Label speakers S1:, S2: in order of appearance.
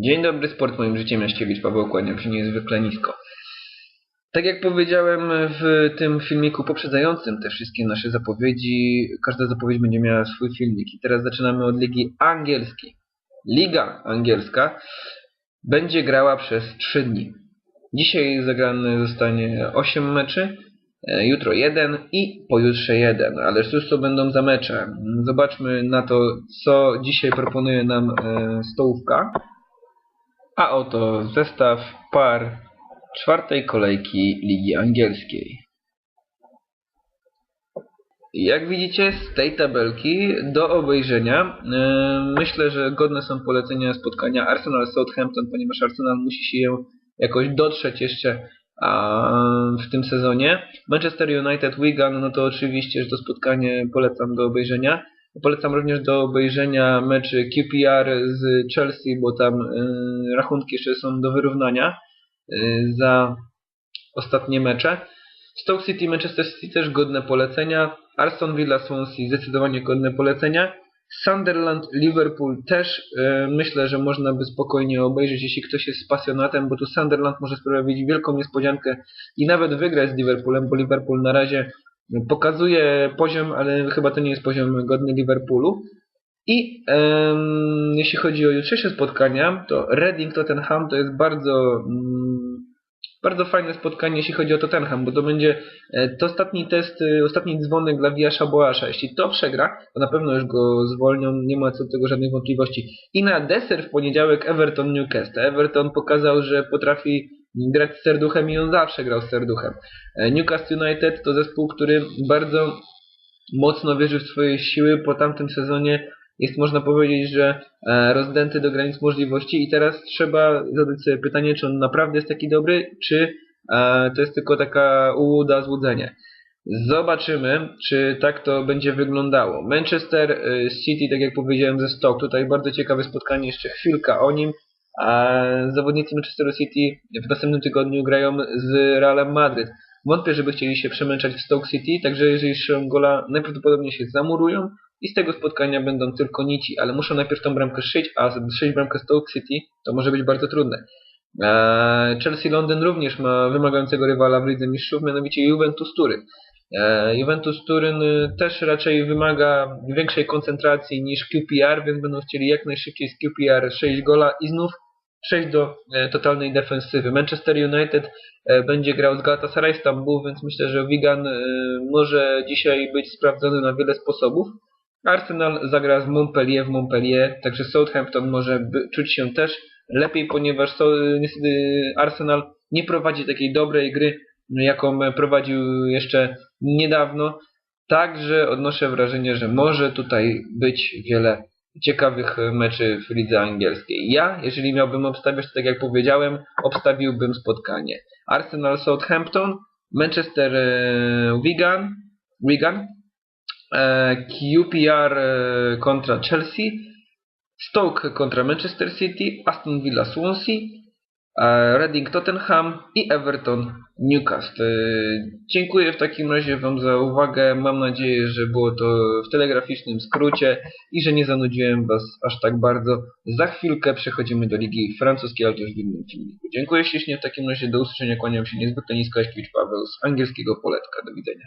S1: Dzień dobry, sport moim życiem, Jaściewicz Paweł, kłaniam się niezwykle nisko. Tak jak powiedziałem w tym filmiku poprzedzającym te wszystkie nasze zapowiedzi, każda zapowiedź będzie miała swój filmik. I teraz zaczynamy od Ligi Angielskiej. Liga Angielska będzie grała przez 3 dni. Dzisiaj zagrane zostanie 8 meczy, e, jutro 1 i pojutrze 1. Ale cóż to będą za mecze? Zobaczmy na to, co dzisiaj proponuje nam e, stołówka. A oto zestaw par czwartej kolejki Ligi Angielskiej. Jak widzicie z tej tabelki do obejrzenia yy, myślę, że godne są polecenia spotkania Arsenal-Southampton, ponieważ Arsenal musi się jakoś dotrzeć jeszcze w tym sezonie. Manchester United-Wigan, no to oczywiście, że to spotkanie polecam do obejrzenia. Polecam również do obejrzenia meczy QPR z Chelsea, bo tam y, rachunki jeszcze są do wyrównania y, za ostatnie mecze. Stoke City, Manchester City też godne polecenia. Aston Villa, Swansea zdecydowanie godne polecenia. Sunderland, Liverpool też y, myślę, że można by spokojnie obejrzeć, jeśli ktoś jest pasjonatem, bo tu Sunderland może sprawić wielką niespodziankę i nawet wygrać z Liverpoolem, bo Liverpool na razie pokazuje poziom, ale chyba to nie jest poziom godny Liverpoolu. I em, jeśli chodzi o jutrzejsze spotkania, to Reading Tottenham to jest bardzo mm, bardzo fajne spotkanie, jeśli chodzi o Tottenham, bo to będzie e, to ostatni test, e, ostatni dzwonek dla Wiasza Boasza. Jeśli to przegra, to na pewno już go zwolnią, nie ma co do tego żadnych wątpliwości. I na deser w poniedziałek Everton Newcastle. Everton pokazał, że potrafi grać z serduchem i on zawsze grał z serduchem. E, Newcastle United to zespół, który bardzo mocno wierzy w swoje siły. Po tamtym sezonie jest można powiedzieć, że e, rozdęty do granic możliwości i teraz trzeba zadać sobie pytanie, czy on naprawdę jest taki dobry, czy e, to jest tylko taka ułuda, złudzenie. Zobaczymy, czy tak to będzie wyglądało. Manchester City, tak jak powiedziałem ze Stoke, tutaj bardzo ciekawe spotkanie, jeszcze chwilka o nim. A zawodnicy Manchester City w następnym tygodniu grają z Realem Madryt. Wątpię, żeby chcieli się przemęczać w Stoke City, także jeżeli strzelą gola, najprawdopodobniej się zamurują i z tego spotkania będą tylko nici, ale muszą najpierw tą bramkę szyć, a szyć bramkę Stoke City to może być bardzo trudne. Chelsea Londyn również ma wymagającego rywala w Lidze Mistrzów, mianowicie Juventus Turyn. Juventus Turyn też raczej wymaga większej koncentracji niż QPR, więc będą chcieli jak najszybciej z QPR 6 gola i znów przejść do e, totalnej defensywy. Manchester United e, będzie grał z Galatasaray Stambuł, więc myślę, że Wigan e, może dzisiaj być sprawdzony na wiele sposobów. Arsenal zagra z Montpellier w Montpellier, także Southampton może czuć się też lepiej, ponieważ niestety Arsenal nie prowadzi takiej dobrej gry, jaką prowadził jeszcze niedawno. Także odnoszę wrażenie, że może tutaj być wiele ciekawych meczy w lidze angielskiej. Ja, jeżeli miałbym obstawiać, to tak jak powiedziałem, obstawiłbym spotkanie Arsenal Southampton, Manchester e, Wigan, Wigan e, QPR e, kontra Chelsea, Stoke kontra Manchester City, Aston Villa Swansea, Reading Tottenham i Everton Newcastle. Dziękuję w takim razie Wam za uwagę. Mam nadzieję, że było to w telegraficznym skrócie i że nie zanudziłem Was aż tak bardzo. Za chwilkę przechodzimy do Ligi Francuskiej, ale już w innym filmiku. Dziękuję ślicznie w takim razie. Do usłyszenia. Kłaniam się niezwykle nisko. Jaśkiewicz Paweł z angielskiego poletka. Do widzenia.